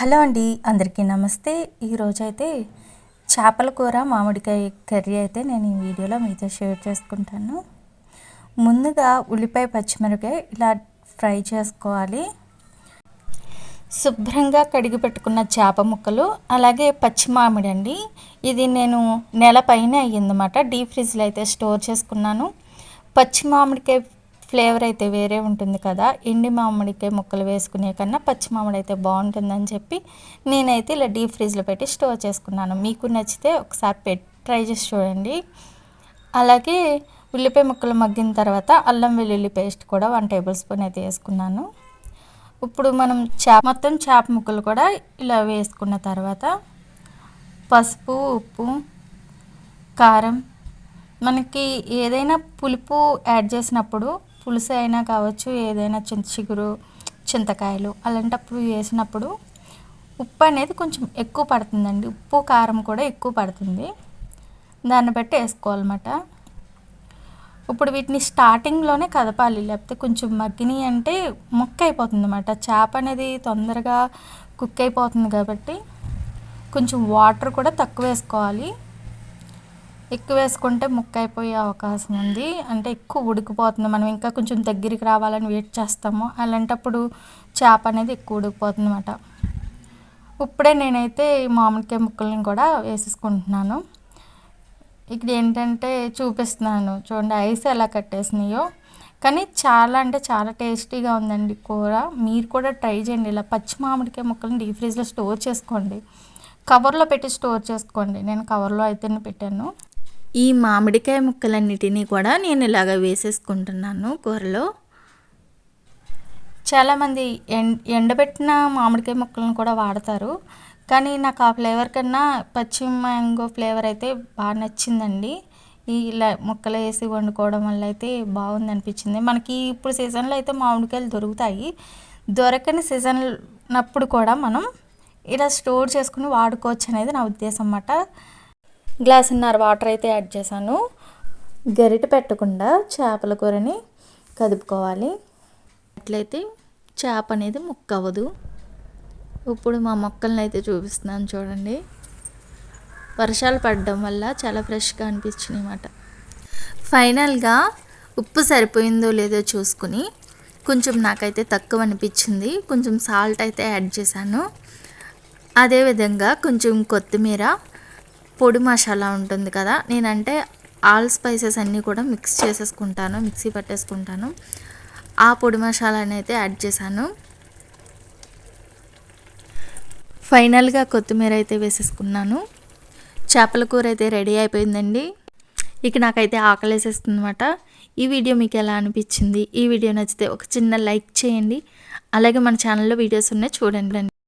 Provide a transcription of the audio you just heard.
Hello అండి అందరికీ నమస్తే. ఈరోజైతే చేపల కూర మామిడికాయ కర్రీ అయితే నేను ఈ వీడియోలో మీతో షేర్ చేసుకుంటాను. ముందుగా ఉల్లిపాయ పచ్చిమిరపకాయ ఇలా ఫ్రై చేసుకోవాలి. శుభ్రంగా కడిగి పెట్టుకున్న చేప ముక్కలు అలాగే పచ్చి మామిడి అండి. ఇది నేను నెల పైన అయ్యిందన్నమాట డీప్ ఫ్రిడ్జ్లో అయితే స్టోర్ చేసుకున్నాను. పచ్చి మామిడికాయ ఫ్లేవర్ అయితే వేరే ఉంటుంది కదా. ఎండి మామిడికాయ ముక్కలు వేసుకునే కన్నా పచ్చి మామిడి అయితే బాగుంటుందని చెప్పి నేనైతే ఇలా డీప్ ఫ్రిడ్జ్లో పెట్టి స్టోర్ చేసుకున్నాను. మీకు నచ్చితే ఒకసారి పెట్టి ట్రై చేసి చూడండి. అలాగే ఉల్లిపాయ ముక్కలు మగ్గిన తర్వాత అల్లం వెల్లుల్లి పేస్ట్ కూడా వన్ టేబుల్ స్పూన్ అయితే వేసుకున్నాను. ఇప్పుడు మనం చేప మొత్తం చేప ముక్కలు కూడా ఇలా వేసుకున్న తర్వాత పసుపు ఉప్పు కారం మనకి ఏదైనా పులుపు యాడ్ చేసినప్పుడు పులుసు అయినా కావచ్చు ఏదైనా చింత చిగురు చింతకాయలు అలాంటప్పుడు వేసినప్పుడు ఉప్పు అనేది కొంచెం ఎక్కువ పడుతుందండి. ఉప్పు కారం కూడా ఎక్కువ పడుతుంది. దాన్ని బట్టి వేసుకోవాలన్నమాట. ఇప్పుడు వీటిని స్టార్టింగ్లోనే కదపాలి లేకపోతే కొంచెం మగ్గిని అంటే ముక్క అయిపోతుంది అనమాట చేప అనేది తొందరగా కుక్ అయిపోతుంది కాబట్టి కొంచెం వాటర్ కూడా తక్కువ వేసుకోవాలి. ఎక్కువ వేసుకుంటే ముక్క అయిపోయే అవకాశం ఉంది. అంటే ఎక్కువ ఉడికిపోతుంది. మనం ఇంకా కొంచెం దగ్గరికి రావాలని వెయిట్ చేస్తాము. అలాంటప్పుడు చేప అనేది ఎక్కువ ఉడికిపోతుంది అనమాట ఇప్పుడే నేనైతే మామిడికాయ ముక్కలను కూడా వేసేసుకుంటున్నాను. ఇక్కడ ఏంటంటే చూపిస్తున్నాను. చూడండి ఐస్ ఎలా కట్టేసినాయో. కానీ చాలా అంటే చాలా టేస్టీగా ఉందండి కూర. మీరు కూడా ట్రై చేయండి. ఇలా పచ్చి మామిడికాయ ముక్కలను డీప్ ఫ్రిడ్జ్లో స్టోర్ చేసుకోండి. కవర్లో పెట్టి స్టోర్ చేసుకోండి. నేను కవర్లో అయితేనే పెట్టాను. ఈ మామిడికాయ ముక్కలన్నిటినీ కూడా నేను ఇలాగ వేసేసుకుంటున్నాను కూరలో. చాలామంది ఎండ ఎండబెట్టిన మామిడికాయ ముక్కలను కూడా వాడతారు. కానీ నాకు ఆ ఫ్లేవర్ కన్నా పచ్చి మ్యాంగో ఫ్లేవర్ అయితే బాగా నచ్చిందండి. ఈ ఇలా ముక్కలు వేసి వండుకోవడం వల్ల అయితే బాగుంది అనిపించింది. మనకి ఇప్పుడు సీజన్లో అయితే మామిడికాయలు దొరుకుతాయి. దొరకని సీజన్ అప్పుడు కూడా మనం ఇలా స్టోర్ చేసుకుని వాడుకోవచ్చు అనేది నా ఉద్దేశం అన్నమాట. గ్లాసున్నర వాటర్ అయితే యాడ్ చేశాను. గరిట పెట్టకుండా చేపల కూరని కదుపుకోవాలి. అట్లయితే చేప అనేది ముక్క అవ్వదు ఇప్పుడు మా మొక్కల్ని అయితే చూపిస్తున్నాను చూడండి. వర్షాలు పడడం వల్ల చాలా ఫ్రెష్గా అనిపించినాయి అన్నమాట. ఫైనల్గా ఉప్పు సరిపోయిందో లేదో చూసుకుని కొంచెం నాకైతే తక్కువ అనిపించింది. కొంచెం సాల్ట్ అయితే యాడ్ చేశాను. అదేవిధంగా కొంచెం కొత్తిమీర పొడి మసాలా ఉంటుంది కదా నేనంటే ఆల్ స్పైసెస్ అన్నీ కూడా మిక్స్ చేసేసుకుంటాను మిక్సీ పట్టేసుకుంటాను. ఆ పొడి మసాలాని అయితే యాడ్ చేశాను. ఫైనల్గా కొత్తిమీర అయితే వేసేసుకున్నాను. చేపల కూర అయితే రెడీ అయిపోయిందండి. ఇక నాకైతే ఆకలేసేస్తుంది అనమాట ఈ వీడియో మీకు ఎలా అనిపించింది? ఈ వీడియో నచ్చితే ఒక చిన్న లైక్ చేయండి. అలాగే మన ఛానల్లో వీడియోస్ ఉన్నాయి చూడండి